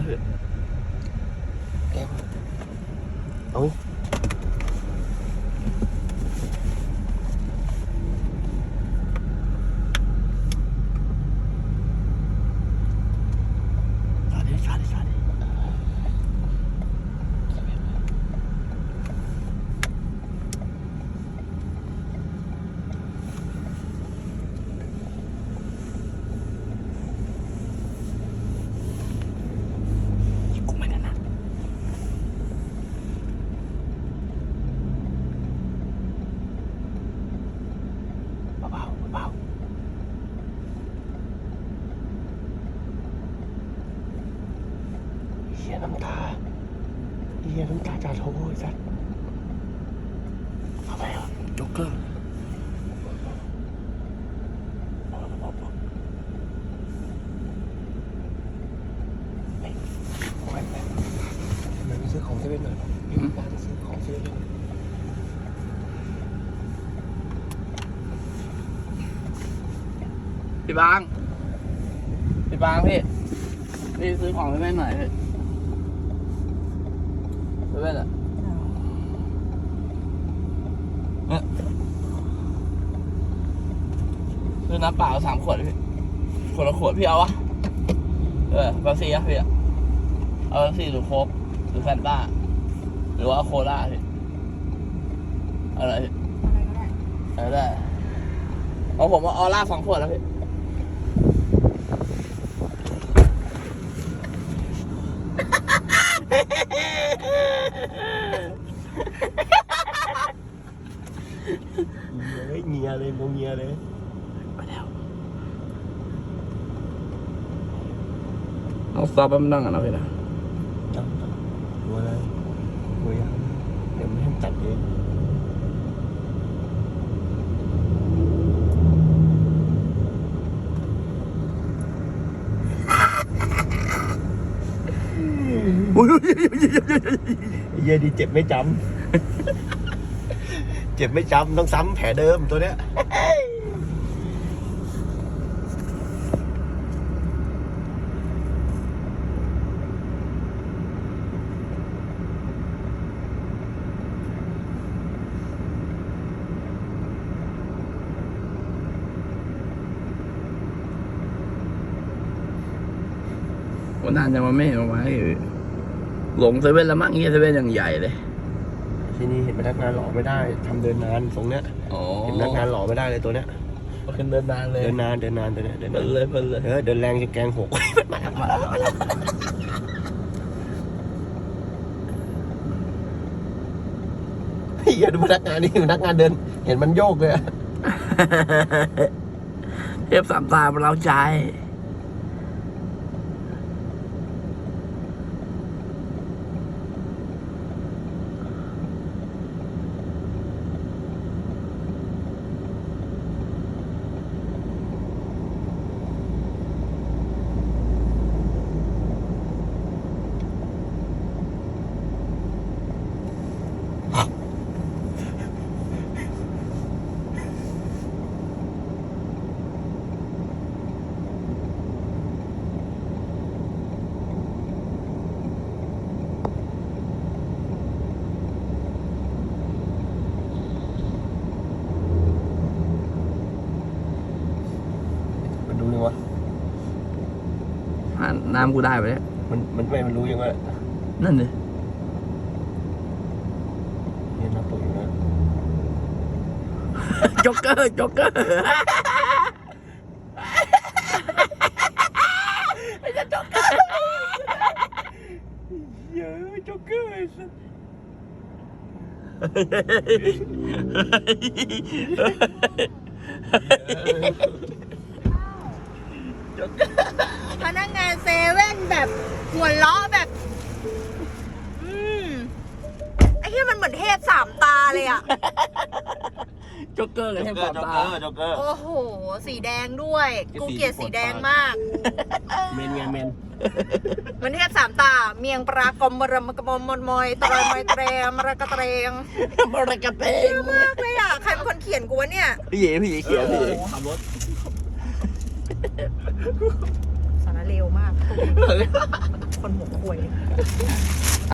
แล้วพี่แกงเอา สวัสดีสวัสดีสวัสดี กูไม่ได้นะ เบาๆเบาเฮียน้ำตาเฮียน้ำตาจะโทไอ้สัตว์เอาไปเหรอจ็อกเกอร์เฮ้ยเอาไปไป มันไปซื้อของเซเว่นหน่อยพี่ตาจะซื้อของเซเว่น พี่บาง พี่บางพี่ พี่ซื้อของให้แม่หน่อยพี่เซเว่นอะเนี่ยซื้อน้ำเปล่าสามขวดพี่คนละขวดพี่เอาวะ เออเบาซีอะพี่อะเอาเบาซีหรือโค้กหรือแฟนต้าหรือว่าโคลาพี่เอาอะไรพี่อะไรก็ได้ เอาผมเอาออร่าสองขวดแล้วพี่ เฮ้ยเงียเลยโมเงียเลยไปแล้วเอาซอสแป๊บนึงอะนะพี่นะจับตัวอะไรตัวยาวเดี๋ยวไม่ให้ตัดเองเหี้ยดีเจ็บไม่จำ เจ็บไม่จำต้องซ้ำแผลเดิมตัวเนี้ยวันนั้นจะมาไม่เห็นมาไว้หลงเซเว่นแล้วมั้งเฮียเซเว่นอย่างใหญ่เลย ที่นี่เห็นพนักงานหล่อไม่ได้ทำเดินนานตรงเนี้ยอ๋อเห็นพนักงานหล่อไม่ได้เลยตัวเนี้ยขึ้นเดินนานเลยเดินนานเดินนานตัวเนี้ยเดินเปินานดเลยเปิดเลยเออเดินแรงจะแกงหก มาแล้วมาแล้วมาแล้วเฮียดูพนักงานนี่พนักงานเดิน เห็นมันโยกเลยอะ เทพสามตามันเราใจ วะอ่านน้ำกูได้ไปเนี่ยมันมันไม่มันรู้ยังวะนั่นเลยเนี่ยนับตัวอยู่นะจ็อกเกอร์จ็อกเกอร์เยอะจ็อกเกอร์ไอ้สัส พนักงานเซเว่นแบบหัวล้อแบบ อืมไอ้ที่มันเหมือนเทพสามตาเลยอะ จ็อกเกอร์กับเทพสามตาจ็อกเกอร์ โอ้โห สีแดงด้วย กูเกลียดสีแดงมาก เมนไงเมนเหมันเทพสามตา เมียงปลากรมบรมกระบมมนมอยตรอยมอยเตรมรกระเตรงมารกาเตงมากเลยอะ ใครเป็นคนเขียนกูวะเนี่ย พี่เอ๋พี่เอ๋เขียนพี่เอ๋ขับรถ สารเร็วมากคนหัววย